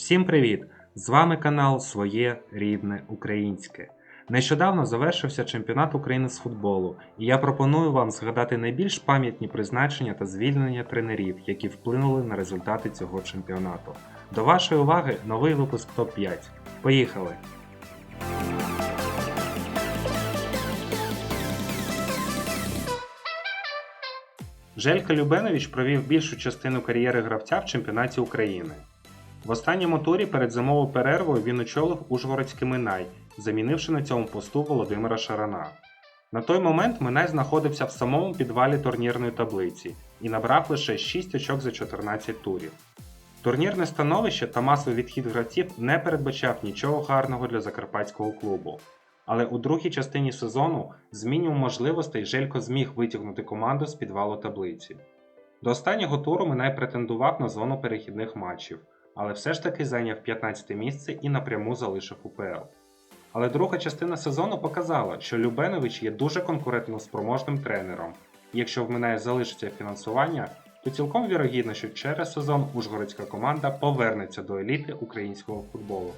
Всім привіт! З вами канал Своє Рідне Українське. Нещодавно завершився чемпіонат України з футболу, і я пропоную вам згадати найбільш пам'ятні призначення та звільнення тренерів, які вплинули на результати цього чемпіонату. До вашої уваги новий випуск ТОП-5. Поїхали! Желько Любенович провів більшу частину кар'єри гравця в чемпіонаті України. В останньому турі перед зимовою перервою він очолив Ужгородський Минай, замінивши на цьому посту Володимира Шарана. На той момент Минай знаходився в самому підвалі турнірної таблиці і набрав лише 6 очок за 14 турів. Турнірне становище та масовий відхід гравців не передбачав нічого гарного для закарпатського клубу. Але у другій частині сезону з можливостей Желько зміг витягнути команду з підвалу таблиці. До останнього туру Минай претендував на зону перехідних матчів, але все ж таки зайняв 15 місце і напряму залишив УПЛ. Але друга частина сезону показала, що Любенович є дуже конкурентно спроможним тренером, якщо в Минає залишиться фінансування, то цілком вірогідно, що через сезон ужгородська команда повернеться до еліти українського футболу.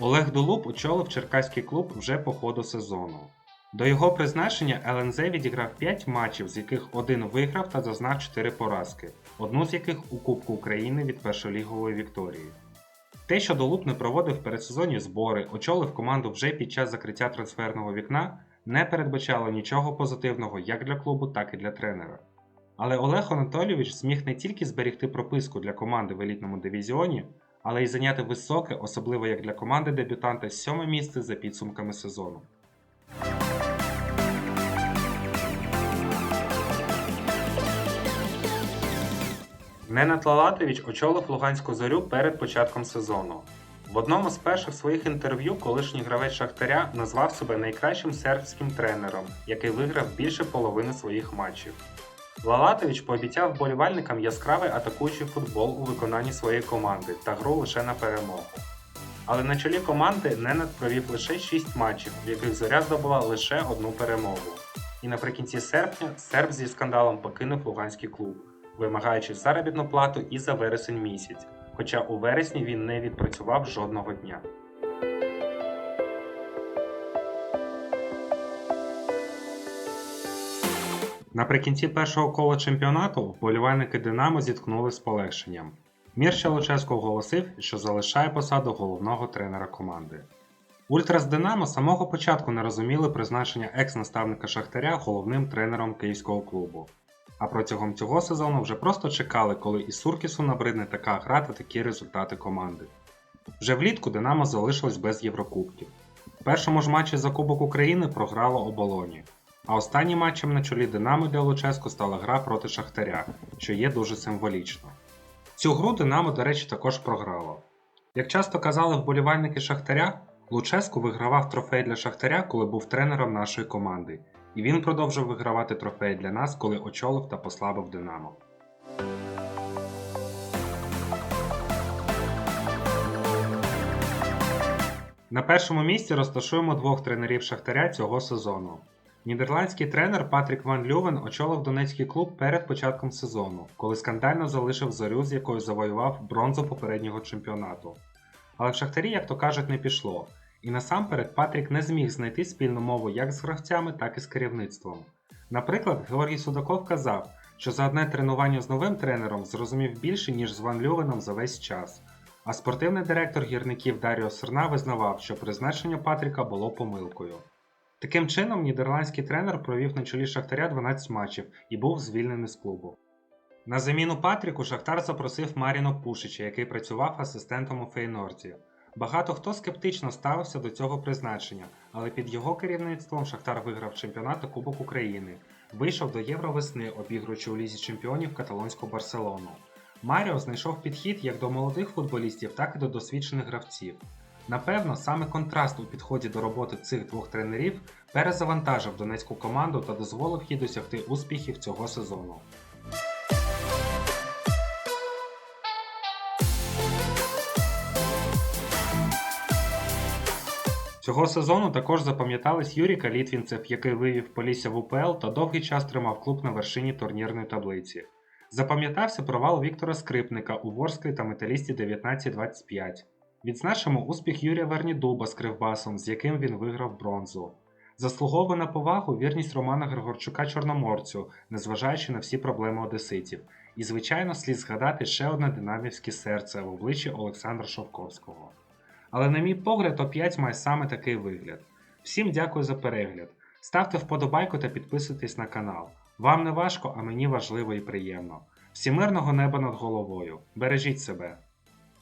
Олег Долуб очолив черкаський клуб вже по ходу сезону. До його призначення ЛНЗ відіграв 5 матчів, з яких один виграв та зазнав 4 поразки, одну з яких у Кубку України від першолігової Вікторії. Те, що Долуб не проводив передсезонні збори, очолив команду вже під час закриття трансферного вікна, не передбачало нічого позитивного як для клубу, так і для тренера. Але Олег Анатолійович зміг не тільки зберегти прописку для команди в елітному дивізіоні, але й зайняти високе, особливо як для команди дебютанта, сьоме місце за підсумками сезону. Ненат Лалатович очолив Луганську зорю перед початком сезону. В одному з перших своїх інтерв'ю колишній гравець Шахтаря назвав себе найкращим сербським тренером, який виграв більше половини своїх матчів. Лалатович пообіцяв вболівальникам яскравий атакуючий футбол у виконанні своєї команди та гру лише на перемогу. Але на чолі команди Ненет провів лише 6 матчів, в яких зоря здобула лише одну перемогу. І наприкінці серпня серб зі скандалом покинув луганський клуб, вимагаючи заробітну плату і за вересень місяць, хоча у вересні він не відпрацював жодного дня. Наприкінці першого кола чемпіонату вболівальники Динамо зіткнули з полегшенням. Мірча Луческо оголосив, що залишає посаду головного тренера команди. Ультрас Динамо з самого початку не розуміли призначення екс-наставника Шахтаря головним тренером київського клубу. А протягом цього сезону вже просто чекали, коли і Суркісу набридне така гра та такі результати команди. Вже влітку Динамо залишилось без Єврокубків. В першому ж матчі за Кубок України програло оболоні. А останнім матчем на чолі Динамо для Луческо стала гра проти Шахтаря, що є дуже символічно. Цю гру Динамо, до речі, також програло. Як часто казали вболівальники Шахтаря, Луческо вигравав трофей для Шахтаря, коли був тренером нашої команди, і він продовжив вигравати трофей для нас, коли очолив та послабив Динамо. На першому місці розташуємо двох тренерів Шахтаря цього сезону. Нідерландський тренер Патрік Ван Лювен очолив донецький клуб перед початком сезону, коли скандально залишив зорю, з якою завоював бронзу попереднього чемпіонату. Але в Шахтарі, як то кажуть, не пішло. І насамперед Патрік не зміг знайти спільну мову як з гравцями, так і з керівництвом. Наприклад, Георгій Судаков казав, що за одне тренування з новим тренером зрозумів більше, ніж з Ван Лювеном за весь час. А спортивний директор гірників Даріо Серна визнавав, що призначення Патріка було помилкою. Таким чином, нідерландський тренер провів на чолі Шахтаря 12 матчів і був звільнений з клубу. На заміну Патріку Шахтар запросив Маріно Пушича, який працював асистентом у Фейнорді. Багато хто скептично ставився до цього призначення, але під його керівництвом Шахтар виграв чемпіонат та Кубок України, вийшов до Євровесни, обігруючи у лізі чемпіонів каталонську Барселону. Маріо знайшов підхід як до молодих футболістів, так і до досвідчених гравців. Напевно, саме контраст у підході до роботи цих двох тренерів перезавантажив донецьку команду та дозволив їй досягти успіхів цього сезону. Цього сезону також запам'ятались Юрій Калітвінцев, який вивів Полісся в УПЛ та довгий час тримав клуб на вершині турнірної таблиці. Запам'ятався провал Віктора Скрипника у Ворсклі та металісті 19-25. Відзначимо успіх Юрія Вернідуба з Кривбасом, з яким він виграв бронзу. Заслуговує на повагу вірність Романа Григорчука Чорноморцю, незважаючи на всі проблеми одеситів. І, звичайно, слід згадати ще одне динамівське серце в обличчі Олександра Шовковського. Але, на мій погляд, О5 має саме такий вигляд. Всім дякую за перегляд. Ставте вподобайку та підписуйтесь на канал. Вам не важко, а мені важливо і приємно. Всімирного неба над головою. Бережіть себе!